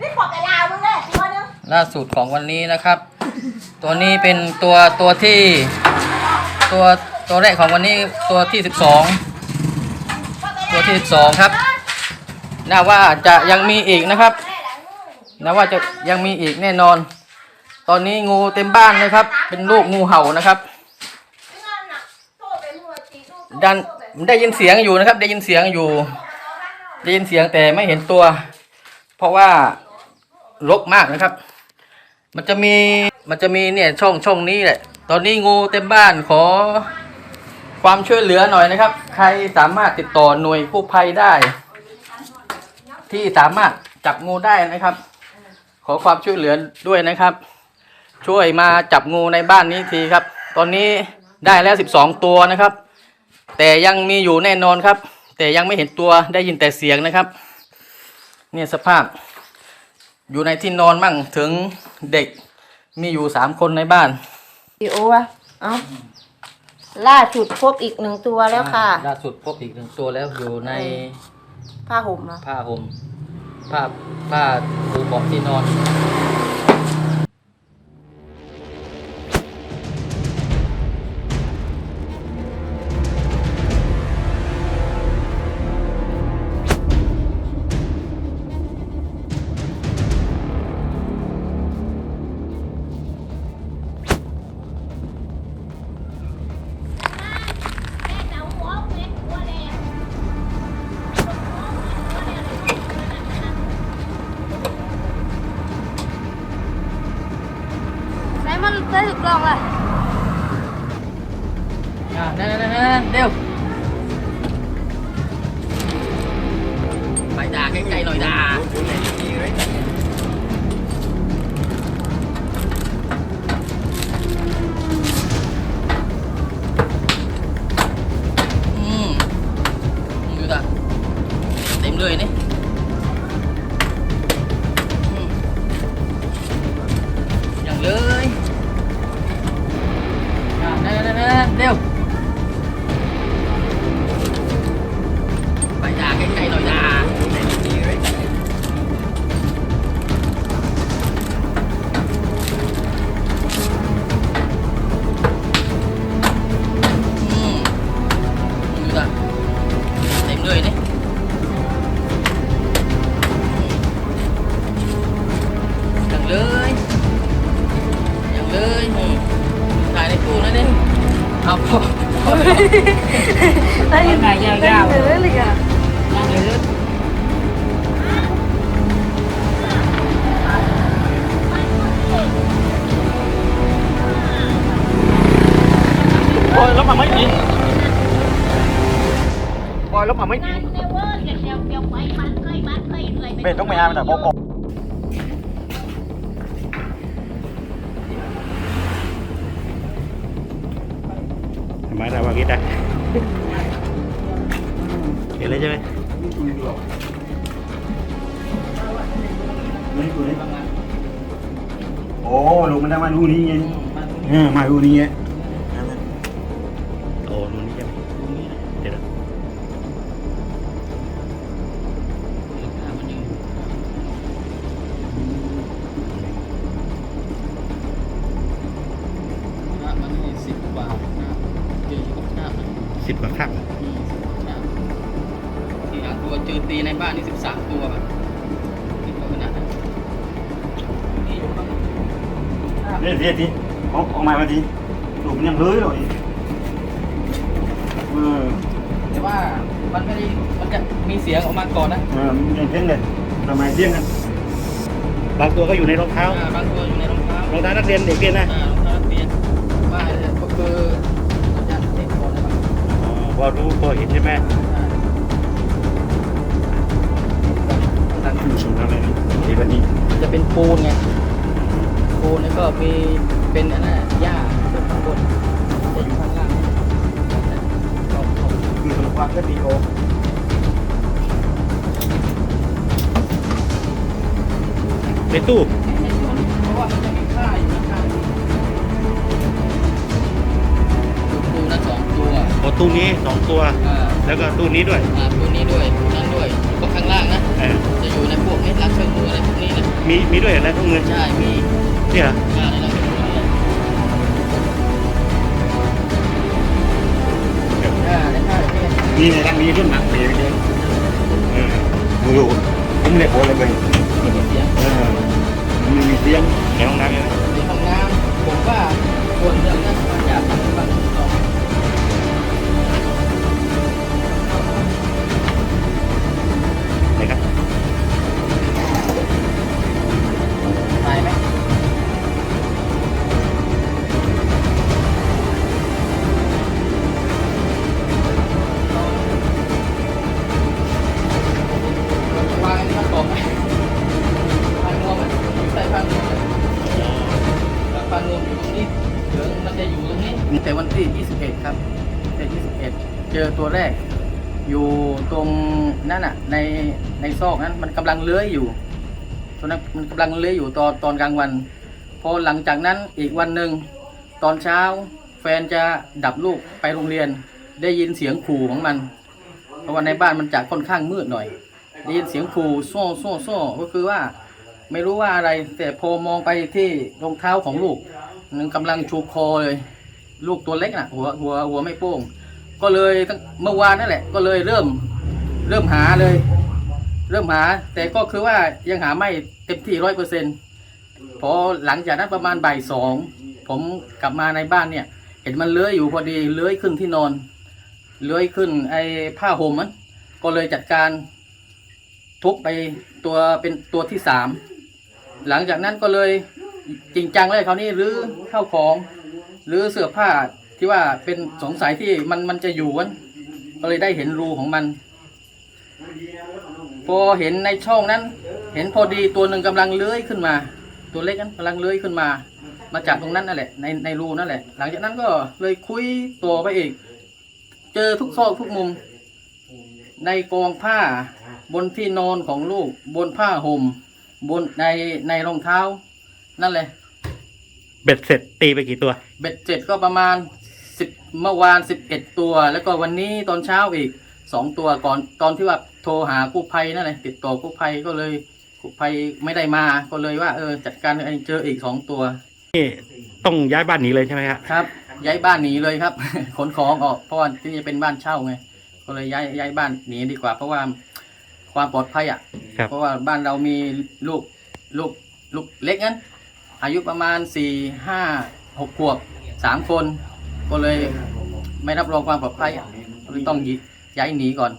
นี่ปอบแต่ลาวมึงเลยตัวนึงล่าสุดของวันนี้นะครับ ตัวนี้เป็นตัวตัวที่ตัวตัวแรกของวันนี้ตัวที่สิบสองตัวที่สิบสองครับน่าว่าจะยังมีอีกนะครับน่าว่าจะยังมีอีกแน่นอน ตอนนี้งูเต็มบ้านนะครับ เป็นลูกงูเห่านะครับดันได้ยินเสียงอยู่นะครับ ได้ยินเสียงอยู่ ได้ยินเสียงแต่ไม่เห็นตัว เพราะว่ารกมากนะครับ มันจะมีมันจะมีเนี่ยช่องช่องนี้แหละ ตอนนี้งูเต็มบ้านขอความช่วยเหลือหน่อยนะครับ ใครสามารถติดต่อหน่วยกู้ภัยได้ ที่สามารถจับงูได้นะครับ ขอความช่วยเหลือด้วยนะครับ ช่วยมาจับงูในบ้านนี้ทีครับ ตอนนี้ได้แล้วสิบสองตัวนะครับ แต่ยังมีอยู่แน่นอนครับ แต่ยังไม่เห็นตัวได้ยินแต่เสียงนะครับ เนี่ยสภาพ อยู่ในที่นอนมั่งถึงเด็กมีอยู่สามคนในบ้านดีโอวะเอ้าล่าสุดพบอีกหนึ่งตัวแล้วค่ะ ล่าสุดพบอีกหนึ่งตัวแล้วอยู่ในผ้าห่มเนาะผ้าห่มผ้าผ้าปูเบาะที่นอน ไหนมันได้ถูกกล่องอะอ่านั่ พอได้ยินไงยาวๆเลยเลยอะปล่อ โอ้ลูกมันได้มาดูนี่ไงเออมาดูนี่ไงโอ้ดูนี่ใช่ไหมเดี๋ยวนะมันมีสิบกว่านะครับเจอกับชาตินะสิบกว่าครั้งอืมสิบกว่าชาติที่หางตัวเจอตีในบ้านนี่สิบสามตัว เดี๋ยวเดี๋ยวทีออกออกมามาทีลูกมันยังเลื้อยเลยเออแต่ว่ามันไม่ได้มันจะมีเสียงออกมาก่อนนะเออมันยังเพ่งเลยทำไมเที่ยงกันบางตัวก็อยู่ในรองเท้าอ่าบางตัวอยู่ในรองเท้ารองเท้านักเรียนเด็กเรียนนะอ่ารองเท้านักเรียนว่าก็คือสัญญาณเด็กก่อนนะครับอ๋อพอรู้พอเห็นใช่ไหมอ่าตั้งอยู่สูงอะไรนะทีละนี้มันจะเป็นปูนไง ปูนแล้วก็มีเป็นอันนั้นหญ้าขึ้นข้างบนจะอยู่ข้างล่างก็เขาคือสมความก็ดีโอในตู้เพราะว่ามันจะมีค่าอยู่ข้างๆดูปูนั้นสองตัวโอ้ตู้นี้สองตัว อ่าแล้วก็ตู้นี้ด้วย อ่าตัวนี้ด้วยนั่นด้วยพวกข้างล่างนะ เออจะอยู่ในพวกนี้รักเครื่องมืออะไรพวกนี้นะ มีมีด้วยเหรอนะทุกมือใช่มีเนี่ยเหรอค่าในรักเครื่องมือนี่แหละค่าในค่าในนี่มี ในร้านมีรุ่นหนักเปย์เลยเออดูดูผมเรวมอยู่ตรงนี้เหลืองมันจะอยู่ตรงนี้แต่วันที่ 21 ครับแต่21 เจอตัวแรก อยู่ตรงนั่นน่ะในในซอกนั้นมันกำลังเลื้อยอยู่ตัวนั้นมันกำลังเลื้อยอยู่ตอนตอนกลางวัน พอหลังจากนั้นอีกวันหนึ่งตอนเช้า แฟนจะดับลูกไปโรงเรียน ได้ยินเสียงขู่ของมัน เพราะว่าในบ้านมันจะค่อนข้างมืดหน่อย ได้ยินเสียงขู่โซ่โซ่โซ่ก็คือว่า ไม่รู้ว่าอะไรแต่พอมองไปที่รองเท้าของลูกมันกำลังชูคอเลย ลูกตัวเล็กน่ะ หัวหัวหัวไม่โป้ง ก็เลยตั้งเมื่อวานนั่นแหละ ก็เลยเริ่ม เริ่มหาเลย เริ่มหา แต่ก็คือว่ายังหาไม่เต็มที่ร้อยเปอร์เซ็นต์พอหลังจากนั้นประมาณบ่ายสองผมกลับมาในบ้านเนี่ย เห็นมันเลื้อยอยู่พอดีเลื้อยขึ้นที่นอน เลื้อยขึ้นไอ้ผ้าห่มมันก็เลยจัดการทุบไปตัวเป็นตัวที่สาม หลังจากนั้นก็เลยจริงจังเลยคราวนี้รื้อเข้าของหรือเสื้อผ้าที่ว่าเป็นสงสัยที่มันมันจะอยู่วันก็เลยได้เห็นรูของมัน พอเห็นในช่องนั้น เห็นพอดีตัวหนึ่งกำลังเลื้อยขึ้นมา ตัวเล็กนั้นกำลังเลื้อยขึ้นมา มาจากตรงนั้นนั่นแหละในในรูนั่นแหละ หลังจากนั้นก็เลยคุยตัวไปอีก เจอทุกซอกทุกมุม ในกองผ้าบนที่นอนของลูกบนผ้าห่ม บนในในรองเท้า นั่นเลยเบ็ดเสร็จตีไปกี่ตัว เบ็ดเจ็ดก็ประมาณสิบเมื่อวานสิบเอ็ดตัว แล้วก็วันนี้ตอนเช้าอีกสองตัวก่อนตอนที่ว่าโทรหากู้ภัยนั่นแหละติดต่อกู้ภัยก็เลยกู้ภัยไม่ได้มาก็เลยว่า เออ จัดการเองเจออีกสองตัวนี่ต้องย้ายบ้านหนีเลยใช่ไหมครับครับ ย้ายบ้านหนีเลยครับ ขนของออกเพราะว่าที่นี่เป็นบ้านเช่าไงก็เลยย้ายย้ายบ้านหนีดีกว่าเพราะว่า ความปลอดภัยอะ ครับ เพราะว่าบ้านเรามีลูกลูกลูกเล็กนั้น อายุประมาณสี่ห้าหกขวบสามคน ก็เลยไม่รับรองความปลอดภัยอะก็เลยต้องยิย้ายหนีก่อน